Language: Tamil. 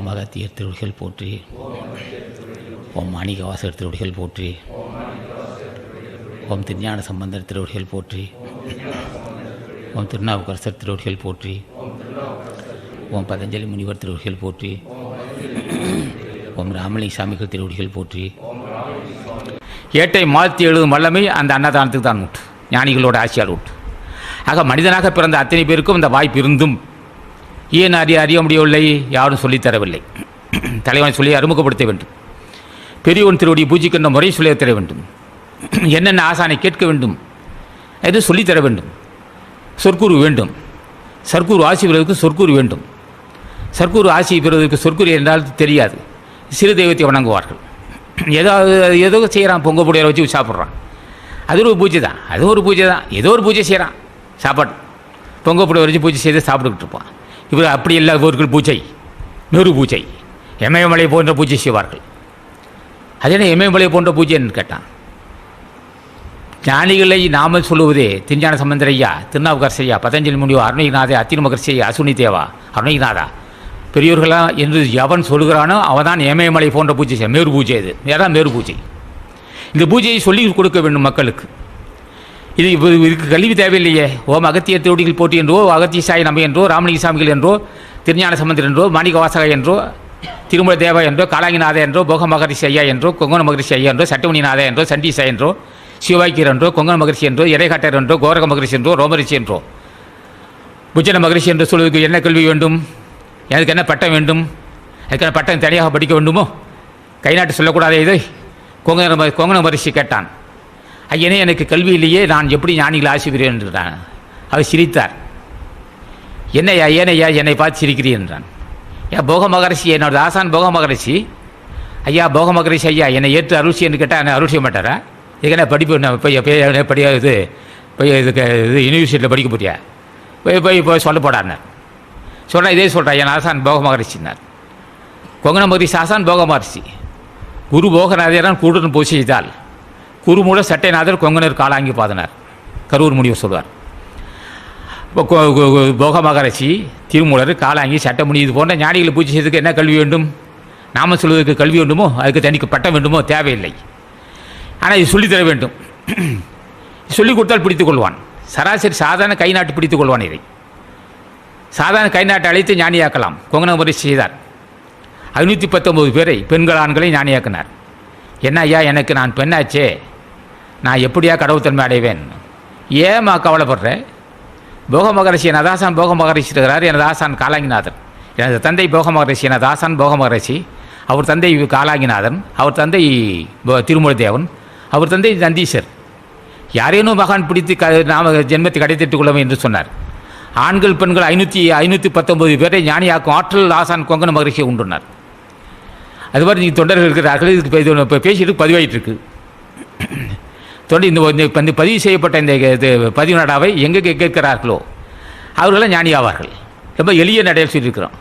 ஓம் அகத்தியர் போற்றி. ஓம் மாணிகவாசர் திருவிடிகள் போற்றி. ஓம் திருஞான சம்பந்தர் திருவடிகள் போற்றி. ஓம் திருநாவுக்கரசர் திருவடிகள் போற்றி. ஓம் பதஞ்சலி முனிவர் திருவடிகள் போற்றி. ஓம் ராமலிங்க சாமிகள் திருவடிகள் போற்றி. ஏட்டை மாற்றி எழுதும் வல்லமை அந்த அன்னதானத்துக்கு தான் உண்டு. ஞானிகளோட ஆசியால் உண்டு. ஆக மனிதனாக பிறந்த அத்தனை பேருக்கும் இந்த வாய்ப்பு இருந்தும் ஏன் அறிய அறிய முடியவில்லை? யாரும் சொல்லித்தரவில்லை தலைவன் சொல்லி அறிமுகப்படுத்த வேண்டும். பெரியவன் திருவடி பூஜிக்கின்ற முறை சொல்லித் தர வேண்டும். என்னென்ன ஆசானை கேட்க வேண்டும்? எது சொல்லித்தர வேண்டும்? சொற்குரு வேண்டும். சர்க்குரு ஆசி பெறுவதற்கு சொற்கூறு வேண்டும். சர்க்குரு ஆசி பெறுவதற்கு சொற்கூறு என்றால் தெரியாது. சிறு தெய்வத்தை வணங்குவார்கள். ஏதாவது ஏதோ செய்கிறான் பொங்க புடியார வச்சு சாப்பிட்றான். அது ஒரு பூஜை தான். அது ஒரு பூஜை தான். ஏதோ ஒரு பூஜை செய்கிறான் சாப்பாடு. பொங்க புடிய வச்சு பூஜை செய்து சாப்பிட்டுக்கிட்டு இருப்பான். இவர் அப்படி இல்லாதவர்கள் பூஜை நெரு பூஜை இமயமலை போன்ற பூஜை செய்வார்கள். அது என்ன இமயமலை போன்ற பூஜைன்னு கேட்டான். ஞானிகளை நாமல் சொல்லுவதே திருஞான சம்பந்தரையா திருநாவுக்கரசையா பதஞ்சலி முனிவா அருணகிநாதே அத்திரு அசுனி தேவா அருணகிநாதா பெரியோர்களா என்று எவன் சொல்கிறானோ அவன் தான் ஏமயமலை போன்ற பூஜை செய்ய மேரு பூஜை இது வேறு மேரு பூஜை. இந்த பூஜையை சொல்லி கொடுக்க வேண்டும் மக்களுக்கு. இது இப்ப இதுக்கு கல்வி தேவையில்லையே. ஓம் அகத்திய திருவடிகள் போட்டி என்றோ அகத்திய சாய் நம்ம என்றோ ராமலிங்க சாமிகள் என்றோ திருஞான சம்பந்தர் என்றோ மாணிக வாசக என்றோ திருமல தேவா என்றோ காலாங்கிநாத என்றோ போக மகரிஷி ஐயா என்றோ கொங்கன மகரிஷி ஐயா என்றோ சட்டமணிநாத என்றோ சண்டீசா என்றோ சிவாய்க்கர் என்றோ கொங்கண மகரிஷி என்றோ இறைகாட்டர் என்றோ கோரக மகரிஷி என்றோ ரோமரிஷி என்றோ. புஜன மகரிஷி என்று சொல்வதற்கு என்ன கல்வி வேண்டும்? எனக்கு என்ன பட்டம் வேண்டும்? அதுக்கான பட்டம் தனியாக படிக்க வேண்டுமோ? கைநாட்டு சொல்லக்கூடாதே இது. கொங்கன கொங்கன மகரிஷி கேட்டான். ஐயனே எனக்கு கல்வி இல்லையே நான் எப்படி ஞானிகள் ஆசிக்கிறேன் என்றான். அவர் சிரித்தார். என்னையா ஏனையா என்னை பார்த்து சிரிக்கிறீர் என்றான். ஏன் போக மகரிஷி என்னோட ஆசான் போக மகரிஷி. ஐயா போக மகரிஷி ஐயா என்னை ஏற்று அருள் என்று கேட்டால் என்ன அருள் செய்ய மாட்டாரா? இதுக்கு என்ன படிப்பு என்ன போய் போய் என்ன இது? போய் இதுக்கு இது யூனிவர்சிட்டியில் படிக்க போறியா? போய் போய் போய் சொல்ல போடான்னு சொன்னால் இதே சொல்கிறேன் என் ஆசான் போக மகரிஷினார் கொங்கன மகரிஷி ஆசான் போக மகரிஷி. குரு போகநாதேரான் கூடுன்னு பூஜை செய்தால் குருமூல சட்டைநாதர் கொங்கனர் காலாங்கி பாதனார். கரூர் முனிவர் சொல்வார். போக மகரசி திருமூலர் காலாங்கி சட்டமுனி இது போன்ற ஞானிகளை பூஜை செய்வதற்கு என்ன கல்வி வேண்டும்? நாம சொல்வதற்கு கல்வி வேண்டுமோ? அதுக்கு தனிக்கு பட்டம் வேண்டுமோ? தேவையில்லை. ஆனால் இது சொல்லித்தர வேண்டும். சொல்லிக் கொடுத்தால் பிடித்துக் கொள்வான். சராசரி சாதாரண கை நாட்டு பிடித்துக் கொள்வான் இதை. சாதாரண கை நாட்டை அழைத்து ஞானியாக்கலாம். கொங்கன முறை செய்தார். ஐநூற்றி பத்தொம்பது பேரை பெண்கள் ஆண்களை ஞானியாக்கினார். என்ன ஐயா எனக்கு நான் பெண்ணாச்சே? நான் எப்படியா கடவுத்தன்மை அடைவேன்? ஏம்மா கவலைப்படுறேன் போக மகரிஷி எனது ஆசான் போக மகரிஷி இருக்கிறார் எனது ஆசான் காலாங்கிநாதன் எனது தந்தை போக மகரிஷி எனது ஆசான் போக மகரிஷி அவர் தந்தை காலாங்கிநாதன் அவர் தந்தை திருமூலதேவன் அவர் தந்தை நந்தீசர் யாரேனும் மகான் பிடித்து க நாம ஜென்மத்தை கடைத்திட்டுக் கொள்ளவும் என்று சொன்னார். ஆண்கள் பெண்கள் ஐநூற்றி ஐநூற்றி பத்தொம்பது பேரை ஞானியாக்கும் ஆற்றல் ஆசான் கொங்கன மகரிஷியை உண்டுனார். அது மாதிரி நீங்கள் தொண்டர்கள் இருக்கிறார்கள். இதுக்கு இப்போ பேசிட்டு பதிவாயிட்டு இருக்குது தொடர்ந்து இந்த பதிவு செய்யப்பட்ட இந்த இது பதிவு நடாவை எங்கே கேட்கிறார்களோ அவர்களெல்லாம் ஞானி ஆவார்கள் ரொம்ப எளிய நடையில் சொல்லியிருக்கிறோம்.